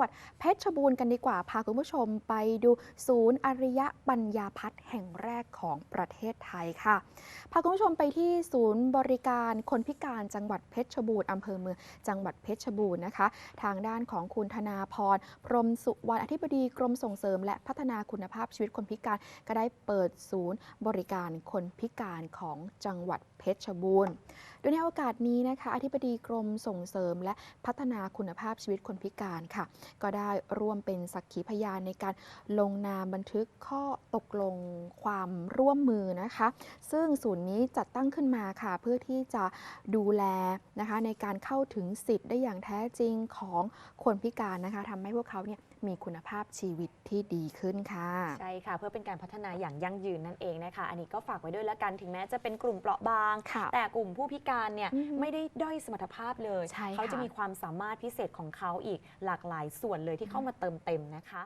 วัดเพชรบูรณ์กันดีกว่า พาคุณผู้ชมไปดูศูนย์อริยปัญญาพัฒน์แห่งแรกของประเทศไทยค่ะ พาคุณผู้ชมไปที่ศูนย์บริการคนพิการจังหวัดเพชรบูรณ์อำเภอเมืองจังหวัดเพชรบูรณ์นะคะ ทางด้านของคุณธนาพร พรมสุวรรณอธิบดีกรมส่งเสริม และพัฒนาคุณภาพชีวิตคนพิการก็ได้เปิดศูนย์บริการคนพิการของจังหวัดเพชรบูรณ์ โดยในโอกาสนี้นะคะอธิบดีกรมส่งเสริม และพัฒนาคุณภาพชีวิตคนพิการค่ะ ก็ได้ร่วมเป็นสักขีพยานในการลงนามบันทึกข้อตกลงความร่วมมือนะคะ ซึ่งศูนย์นี้จัดตั้งขึ้นมาค่ะ เพื่อที่จะดูแลนะคะในการเข้าถึงสิทธิ์ได้อย่างแท้จริงของคนพิการนะคะทำให้พวกเขาเนี่ยมีคุณภาพชีวิตที่ดีขึ้นค่ะ ใช่ค่ะ เพื่อเป็นการพัฒนาอย่างยั่งยืนนั่นเองนะคะ อันนี้ก็ฝากไว้ด้วยละกันถึงแม้จะเป็นกลุ่มเปราะบางค่ะแต่กลุ่มผู้พิการเนี่ยอือฮึไม่ได้ด้อยสมรรถภาพเลยใช่ค่ะเขาจะมีความสามารถพิเศษของเขาอีกหลากหลายส่วนเลยที่เข้ามาเติมเต็มนะคะ